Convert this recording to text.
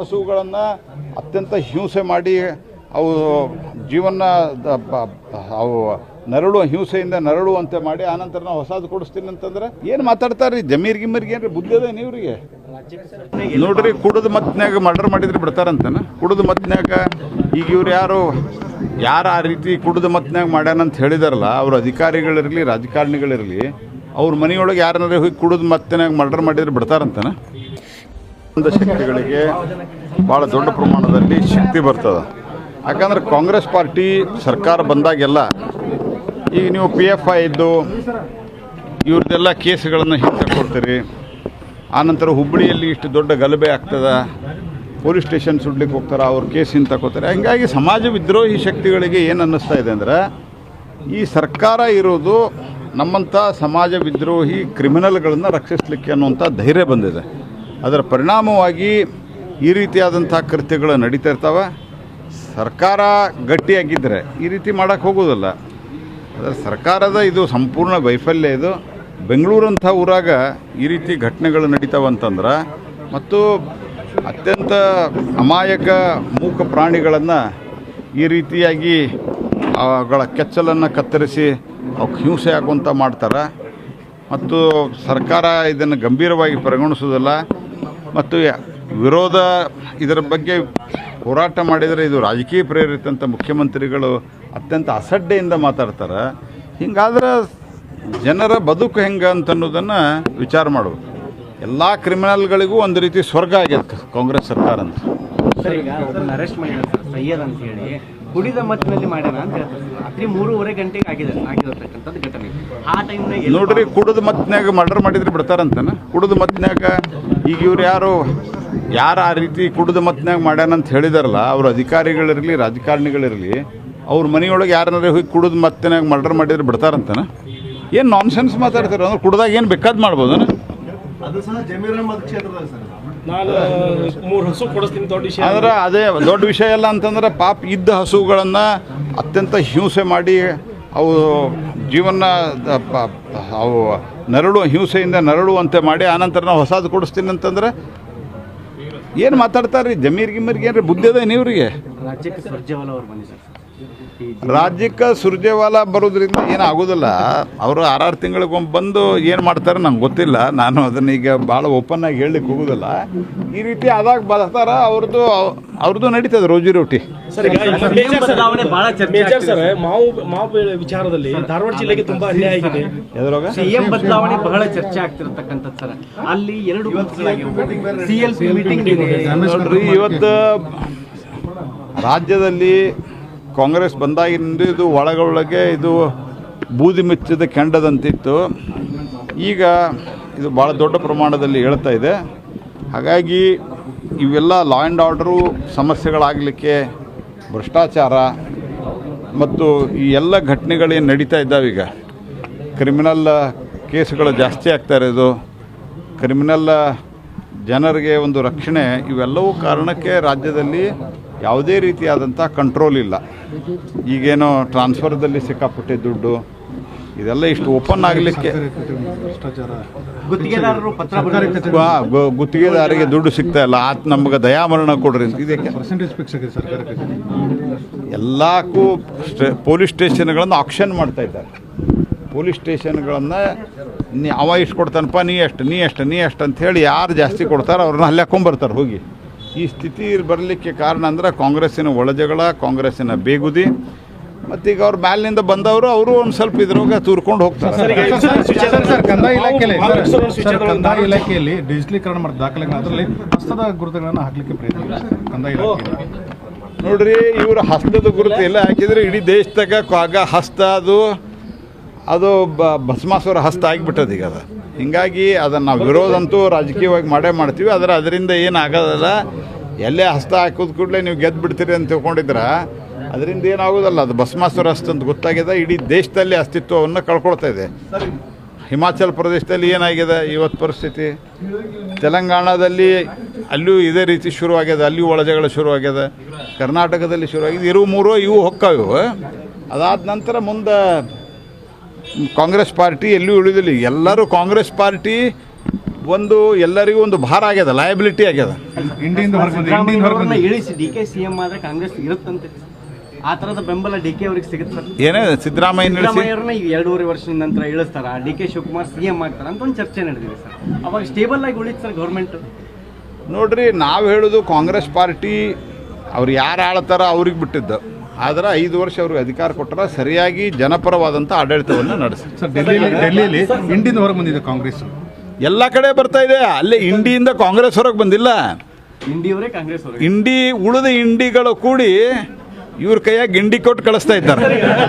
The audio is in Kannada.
ಹಸುಗಳನ್ನು ಅತ್ಯಂತ ಹಿಂಸೆ ಮಾಡಿ ಅವು ಜೀವನ ಅವು ನರಳು ಹಿಂಸೆಯಿಂದ ನರಳುವಂತೆ ಮಾಡಿ ಆನಂತರ ನಾವು ಹೊಸದು ಕೊಡಿಸ್ತೀನಿ ಅಂತಂದ್ರೆ ಏನು ಮಾತಾಡ್ತಾರ್ರಿ? ಜಮೀರ್ ಗಿಮೀರ್ಗೆ ಏನ್ರಿ ಅದೇ ನೀವ್ರಿಗೆ? ನೋಡ್ರಿ, ಕುಡಿದು ಮತ್ನ್ಯಾಗ ಮರ್ಡರ್ ಮಾಡಿದ್ರೆ ಬಿಡ್ತಾರಂತನ? ಕುಡಿದು ಮತ್ನ್ಯಾಗ ಈಗ ಇವ್ರು ಯಾರು ಯಾರು ಆ ರೀತಿ ಕುಡಿದು ಮತ್ನ್ಯಾಗ ಮಾಡ್ಯಾನಂತ ಹೇಳಿದಾರಲ್ಲ, ಅವ್ರ ಅಧಿಕಾರಿಗಳಿರಲಿ, ರಾಜಕಾರಣಿಗಳಿರಲಿ, ಅವ್ರ ಮನೆಯೊಳಗೆ ಯಾರನ್ನಾರು ಹೋಗಿ ಕುಡಿದು ಮತ್ನ್ಯಾಗ ಮರ್ಡರ್ ಮಾಡಿದ್ರೆ ಬಿಡ್ತಾರಂತನ? ಶಕ್ತಿಗಳಿಗೆ ಭಾಳ ದೊಡ್ಡ ಪ್ರಮಾಣದಲ್ಲಿ ಶಕ್ತಿ ಬರ್ತದೆ. ಯಾಕಂದ್ರೆ ಕಾಂಗ್ರೆಸ್ ಪಾರ್ಟಿ ಸರ್ಕಾರ ಬಂದಾಗೆಲ್ಲ ಈಗ ನೀವು ಪಿ ಎಫ್ ಐ ಇದ್ದು ಇವ್ರದ್ದೆಲ್ಲ ಕೇಸ್ಗಳನ್ನು ಹಿಂದೆ ಆನಂತರ ಹುಬ್ಬಳ್ಳಿಯಲ್ಲಿ ಇಷ್ಟು ದೊಡ್ಡ ಗಲಭೆ ಆಗ್ತದ. ಪೊಲೀಸ್ ಸ್ಟೇಷನ್ ಸುಡ್ಲಿಕ್ಕೆ ಹೋಗ್ತಾರೆ, ಅವ್ರ ಕೇಸ್ ಹಿಂದೆ ತಗೋತಾರೆ. ಹಂಗಾಗಿ ಸಮಾಜ ವಿದ್ರೋಹಿ ಶಕ್ತಿಗಳಿಗೆ ಏನು ಅನ್ನಿಸ್ತಾ ಇದೆ ಅಂದರೆ ಈ ಸರ್ಕಾರ ಇರೋದು ನಮ್ಮಂಥ ಸಮಾಜ ವಿದ್ರೋಹಿ ಕ್ರಿಮಿನಲ್ಗಳನ್ನು ರಕ್ಷಿಸಲಿಕ್ಕೆ ಅನ್ನುವಂಥ ಧೈರ್ಯ ಬಂದಿದೆ. ಅದರ ಪರಿಣಾಮವಾಗಿ ಈ ರೀತಿಯಾದಂಥ ಕೃತ್ಯಗಳು ನಡೀತಾ ಇರ್ತವೆ. ಸರ್ಕಾರ ಗಟ್ಟಿಯಾಗಿದ್ದರೆ ಈ ರೀತಿ ಮಾಡೋಕ್ಕೆ ಹೋಗೋದಿಲ್ಲ. ಅದರ ಸರ್ಕಾರದ ಇದು ಸಂಪೂರ್ಣ ವೈಫಲ್ಯ ಇದು. ಬೆಂಗಳೂರಂಥ ಊರಾಗ ಈ ರೀತಿ ಘಟನೆಗಳು ನಡೀತಾವಂತಂದ್ರೆ ಮತ್ತು ಅತ್ಯಂತ ಅಮಾಯಕ ಮೂಕ ಪ್ರಾಣಿಗಳನ್ನು ಈ ರೀತಿಯಾಗಿ ಅವುಗಳ ಕೆಚ್ಚಲನ್ನು ಕತ್ತರಿಸಿ ಅವಕ್ಕೆ ಹಿಂಸೆ ಆಗುವಂಥ ಮಾಡ್ತಾರೆ. ಮತ್ತು ಸರ್ಕಾರ ಇದನ್ನು ಗಂಭೀರವಾಗಿ ಪರಿಗಣಿಸೋದಿಲ್ಲ. ಮತ್ತು ವಿರೋಧ ಇದರ ಬಗ್ಗೆ ಹೋರಾಟ ಮಾಡಿದರೆ ಇದು ರಾಜಕೀಯ ಪ್ರೇರಿತ ಅಂತ ಮುಖ್ಯಮಂತ್ರಿಗಳು ಅತ್ಯಂತ ಅಸಡ್ಡೆಯಿಂದ ಮಾತಾಡ್ತಾರೆ. ಹಿಂಗಾದ್ರೆ ಜನರ ಬದುಕು ಹೆಂಗೆ ಅಂತ ಅನ್ನೋದನ್ನು ವಿಚಾರ ಮಾಡೋದು ಎಲ್ಲ ಕ್ರಿಮಿನಲ್ಗಳಿಗೂ ಒಂದು ರೀತಿ ಸ್ವರ್ಗ ಆಗ್ಯದ ಕಾಂಗ್ರೆಸ್ ಸರ್ಕಾರ ಅಂತ. ಅರೆಸ್ಟ್ ಮಾಡಿದ್ದಾರೆ ಸರ್ ಸೈಯದ್ ಅಂತ ಹೇಳಿ ಕುಡಿದ ಮತ್ತಿನಲ್ಲಿ ಮಾಡ್ಯಾನ ಅಂತ ಹೇಳ್ತಾರೆ. ಸರ್. ರಾತ್ರಿ ಮೂರುವರೆ ಗಂಟೆಗೆ ಆಗಿದೆ ಆಗಿರತಕ್ಕಂಥದ್ದು ಘಟನೆ. ಆ ಟೈಮ್ನಾಗ ನೋಡ್ರಿ ಕುಡಿದ ಮತ್ನ್ಯಾಗ ಮರ್ಡರ್ ಮಾಡಿದ್ರೆ ಬಿಡ್ತಾರಂತನ? ಕುಡಿದ ಮತ್ನ್ಯಾಗ ಈಗ ಇವ್ರು ಯಾರು ಯಾರು ಆ ರೀತಿ ಕುಡಿದು ಮತ್ನ್ಯಾಗ ಮಾಡ್ಯಾನಂತ ಹೇಳಿದಾರಲ್ಲ ಅವ್ರ ಅಧಿಕಾರಿಗಳಿರಲಿ ರಾಜಕಾರಣಿಗಳಿರಲಿ ಅವ್ರ ಮನೆಯೊಳಗೆ ಯಾರನ್ನಾರ ಹೋಗಿ ಕುಡಿದು ಮತ್ತಿನಾಗ ಮರ್ಡರ್ ಮಾಡಿದ್ರೆ ಬಿಡ್ತಾರಂತನ? ಏನು ನಾನ್ಸೆನ್ಸ್ ಮಾತಾಡ್ತಾರೆ? ಅಂದ್ರೆ ಕುಡ್ದಾಗ ಏನು ಬೇಕಾದ್ ಮಾಡ್ಬೋದು ಅದು ಸಹ ಜಮೀರ್ ಅಹಮದ್ ಸರ್. ನಾನು ಮೂರು ಹಸು ಕೊಡಿಸ್ತೀನಿ ದೊಡ್ಡ ವಿಷಯ. ಆದ್ರೆ ಅದೇ ದೊಡ್ಡ ವಿಷಯ ಎಲ್ಲ ಅಂತಂದ್ರೆ ಪಾಪ ಇದ್ದ ಹಸುಗಳನ್ನು ಅತ್ಯಂತ ಹಿಂಸೆ ಮಾಡಿ ಅವು ಜೀವನ ದ- ಪ- ಪ- ಅವು ನರಳು, ಹಿಂಸೆಯಿಂದ ನರಳುವಂತೆ ಮಾಡಿ ಆನಂತರ ನಾವು ಹೊಸದು ಕೊಡಿಸ್ತೀನಿ ಅಂತಂದ್ರೆ ಏನು ಮಾತಾಡ್ತಾರೆ ರೀ ಜಮೀರ್ ಗಿಮ್ಮರ್ಗೆ ಏನ್ರಿ ಬುದ್ಧಿ ಅದ ನೀವ್ರಿಗೆ? ರಾಜ್ಯಕ್ಕೆ ರಾಜ್ಯಕ್ಕೆ ಸುರ್ಜೇವಾಲ ಬರೋದ್ರಿಂದ ಏನು ಆಗೋದಿಲ್ಲ ಅವರು ಆರಾರು ತಿಂಗಳಿಗೊಮ್ಮೆ ಬಂದು ಏನು ಮಾಡ್ತಾರೆ ನಂಗೆ ಗೊತ್ತಿಲ್ಲ. ನಾನು ಅದನ್ನ ಈಗ ಭಾಳ ಓಪನ್ ಆಗಿ ಹೇಳಲಿಕ್ಕೆ ಹೋಗೋದಿಲ್ಲ. ಈ ರೀತಿ ಆದಾಗ ಬರ್ತಾರ ಅವ್ರದ್ದು ಅವ್ರದ್ದು ನಡೀತದೆ ರೋಜಿ ರೋಟಿ ಸರ್ ಈಗ CM ಮೇಜರ್ ಸರ್ ಬದಲಾವಣೆ ಬಹಳ ಚರ್ಚೆ ಮೇಜರ್ ಸರ್ ಮಾವು ಮಾವು ವಿಚಾರದಲ್ಲಿ ಧಾರವಾಡ ಜಿಲ್ಲೆಗೆ ತುಂಬಾ ಅನ್ಯಾಯ ಆಗಿದೆ. ಸಿಎಂ ಬದಲಾವಣೆ ಬಹಳ ಚರ್ಚೆ ಆಗ್ತಿರತಕ್ಕಂಥದ್ದು ಸರ್. ಅಲ್ಲಿ ಎರಡು ಸಿಎಲ್ ಮೀಟಿಂಗ್ ಇದೆ. ನೋಡ್ರಿ ಇವತ್ತು ರಾಜ್ಯದಲ್ಲಿ ಕಾಂಗ್ರೆಸ್ ಬಂದಾಗಿಂದ ಇದು ಒಳಗೊಳಗೆ ಇದು ಬೂದಿ ಮೆಚ್ಚಿದ ಕೆಂಡದಂತಿತ್ತು. ಈಗ ಇದು ಭಾಳ ದೊಡ್ಡ ಪ್ರಮಾಣದಲ್ಲಿ ಹೇಳ್ತಾ ಇದೆ. ಹಾಗಾಗಿ ಇವೆಲ್ಲ ಲಾ ಆ್ಯಂಡ್ ಆರ್ಡ್ರು ಸಮಸ್ಯೆಗಳಾಗಲಿಕ್ಕೆ ಭ್ರಷ್ಟಾಚಾರ ಮತ್ತು ಈ ಎಲ್ಲ ಘಟನೆಗಳೇನು ನಡೀತಾ ಈಗ? ಕ್ರಿಮಿನಲ್ ಕೇಸ್ಗಳು ಜಾಸ್ತಿ ಆಗ್ತಾ ಇರೋದು. ಕ್ರಿಮಿನಲ್ ಜನರಿಗೆ ಒಂದು ರಕ್ಷಣೆ ಇವೆಲ್ಲವೂ ಕಾರಣಕ್ಕೆ ರಾಜ್ಯದಲ್ಲಿ ಯಾವುದೇ ರೀತಿಯಾದಂಥ ಕಂಟ್ರೋಲ್ ಇಲ್ಲ. ಈಗೇನೋ ಟ್ರಾನ್ಸ್ಫರ್ದಲ್ಲಿ ಸಿಕ್ಕಾಪಟ್ಟೆ ದುಡ್ಡು ಇದೆಲ್ಲ ಇಷ್ಟು ಓಪನ್ ಆಗಲಿಕ್ಕೆ ಭ್ರಷ್ಟಾಚಾರ ಗುತ್ತಿಗೆದಾರರು ಪತ್ರ ಬರೆದಿದ್ದಾರೆ. ಗುತ್ತಿಗೆದಾರಿಗೆ ದುಡ್ಡು ಸಿಗ್ತಾ ಇಲ್ಲ. ಆತ ನಮ್ಗೆ ದಯಾಮರಣ ಕೊಡ್ರಿ ಅಂತ. ಇದಕ್ಕೆ ಎಲ್ಲಕ್ಕೂ ಸ್ಟೇ ಪೊಲೀಸ್ ಸ್ಟೇಷನ್ಗಳನ್ನು ಆಕ್ಷನ್ ಮಾಡ್ತಾ ಇದ್ದಾರೆ. ಪೊಲೀಸ್ ಸ್ಟೇಷನ್ಗಳನ್ನು ನೀ ಅವ ಇಷ್ಟು ಕೊಡ್ತಾನಪ್ಪ ನೀ ಎಷ್ಟು ನೀ ಎಷ್ಟು ನೀ ಎಷ್ಟು ಅಂತ ಹೇಳಿ ಯಾರು ಜಾಸ್ತಿ ಕೊಡ್ತಾರೆ ಅವ್ರನ್ನ ಅಲ್ಲಿ ಹಾಕೊಂಡ್ಬರ್ತಾರೆ ಹೋಗಿ. ಈ ಸ್ಥಿತಿ ಬರಲಿಕ್ಕೆ ಕಾರಣ ಅಂದ್ರೆ ಕಾಂಗ್ರೆಸ್ಸಿನ ಒಳಜಗಳ ಕಾಂಗ್ರೆಸ್ಸಿನ ಬೇಗುದಿ. ಮತ್ತೀಗ ಅವ್ರ ಮ್ಯಾಲಿನಿಂದ ಬಂದವರು ಅವರು ಒಂದು ಸ್ವಲ್ಪ ಇದ್ರೊಳಗೆ ತೂರ್ಕೊಂಡು ಹೋಗ್ತಾರೆ. ಕಂದಾಯ ಇಲಾಖೆಯಲ್ಲಿ ಕಂದಾಯ ಇಲಾಖೆಯಲ್ಲಿ ಡಿಜಿಟಲೀಕರಣ ಮಾಡಿದ ದಾಖಲೆಗಳನ್ನ ಅದರಲ್ಲಿ ಹಸ್ತದ ಗುರುತುಗಳನ್ನು ಹಾಕ್ಲಿಕ್ಕೆ ಪ್ರಯತ್ನ ಕಂದಾಯ ಇಲಾಖೆಯಲ್ಲಿ. ನೋಡ್ರಿ ಇವರು ಹಸ್ತದ ಗುರುತು ಎಲ್ಲ ಹಾಕಿದ್ರೆ ಇಡೀ ದೇಶದಾಗ ಆಗ ಹಸ್ತ ಅದು ಅದು ಬ ಭಸ್ಮಾಸುರ ಹಸ್ತ ಆಗಿಬಿಟ್ಟದ ಈಗ ಅದು. ಹಿಂಗಾಗಿ ಅದನ್ನು ನಾವು ವಿರೋಧ ಅಂತೂ ರಾಜಕೀಯವಾಗಿ ಮಾಡೇ ಮಾಡ್ತೀವಿ. ಆದರೆ ಅದರಿಂದ ಏನು ಆಗೋದಲ್ಲ ಎಲ್ಲೇ ಹಸ್ತ ಹಾಕೋದು ಕೂಡಲೇ ನೀವು ಗೆದ್ದು ಬಿಡ್ತೀರಿ ಅಂತ ತಿಳ್ಕೊಂಡಿದ್ರೆ ಅದರಿಂದ ಏನಾಗೋದಲ್ಲ, ಅದು ಭಸ್ಮಾಸುರ ಹಸ್ತ ಅಂತ ಗೊತ್ತಾಗಿದೆ. ಇಡೀ ದೇಶದಲ್ಲಿ ಅಸ್ತಿತ್ವವನ್ನು ಕಳ್ಕೊಳ್ತಾ ಇದೆ. ಹಿಮಾಚಲ ಪ್ರದೇಶದಲ್ಲಿ ಏನಾಗಿದೆ ಇವತ್ತು ಪರಿಸ್ಥಿತಿ? ತೆಲಂಗಾಣದಲ್ಲಿ ಅಲ್ಲೂ ಇದೇ ರೀತಿ ಶುರುವಾಗಿದೆ ಅಲ್ಲಿಯೂ ಒಳಜಗಳ ಶುರುವಾಗಿದೆ ಕರ್ನಾಟಕದಲ್ಲಿ ಶುರುವಾಗಿದೆ ಇವು ಮೂರು ಇವು ಹೊಕ್ಕವು. ಅದಾದ ನಂತರ ಮುಂದೆ ಕಾಂಗ್ರೆಸ್ ಪಾರ್ಟಿ ಎಲ್ಲೂ ಉಳಿದಿಲ್ಲ ಎಲ್ಲರೂ ಕಾಂಗ್ರೆಸ್ ಪಾರ್ಟಿ ಒಂದು ಎಲ್ಲರಿಗೂ ಒಂದು ಭಾರ ಆಗ್ಯದ ಲಯಬಿಲಿಟಿ ಆಗ್ಯದ. ಆ ತರದ ಬೆಂಬಲ ಡಿ ಕೆ ಅವ್ರಿಗೆ ಸಿಗುತ್ತೆ ಸರ್. ಏನೇ ಸಿದ್ದರಾಮಯ್ಯ ಸಿದ್ದರಾಮಯ್ಯವ್ರನ್ನ ವರ್ಷದಿಂದ ಎರಡೂವರೆ ವರ್ಷದ ನಂತರ ಇಳಿಸ್ತಾರ. D K Shivakumar C M ಆಗ್ತಾರ ಅಂತ ಒಂದು ಚರ್ಚೆ ನಡೆದಿದೆ ಸರ್. ಅವಾಗ ಸ್ಟೇಬಲ್ ಆಗಿ ಉಳಿತು ಸರ್ ಗೌರ್ಮೆಂಟ್ ನೋಡ್ರಿ ನಾವು ಹೇಳೋದು ಕಾಂಗ್ರೆಸ್ ಪಾರ್ಟಿ ಅವ್ರು ಯಾರು ಆಳ್ತಾರ ಅವ್ರಿಗೆ ಬಿಟ್ಟಿದ್ದು. ಆದ್ರೆ ಐದು ವರ್ಷ ಅವ್ರಿಗೆ ಅಧಿಕಾರ ಕೊಟ್ಟರೆ ಸರಿಯಾಗಿ ಜನಪರವಾದಂಥ ಆಡಳಿತವನ್ನು ನಡೆಸಿ. ಸರ್ ಡೆಲ್ಲಿಯಲ್ಲಿ ಡೆಲ್ಲಿಯಲ್ಲಿ ಇಂಡಿಯಿಂದ ಹೊರಗೆ ಬಂದಿದೆ ಕಾಂಗ್ರೆಸ್ ಎಲ್ಲ ಕಡೆ ಬರ್ತಾ ಇದೆ. ಅಲ್ಲೇ ಇಂಡಿಯಿಂದ ಕಾಂಗ್ರೆಸ್ ಹೊರಗೆ ಬಂದಿಲ್ಲ. ಇಂಡಿಯವರೇ ಕಾಂಗ್ರೆಸ್ ಇಂಡಿ ಉಳಿದ ಇಂಡಿಗಳು ಕೂಡಿ ಇವ್ರ ಕೈಯಾಗಿ ಗಿಂಡಿ ಕೊಟ್ಟು ಕಳಿಸ್ತಾ ಇದ್ದಾರೆ.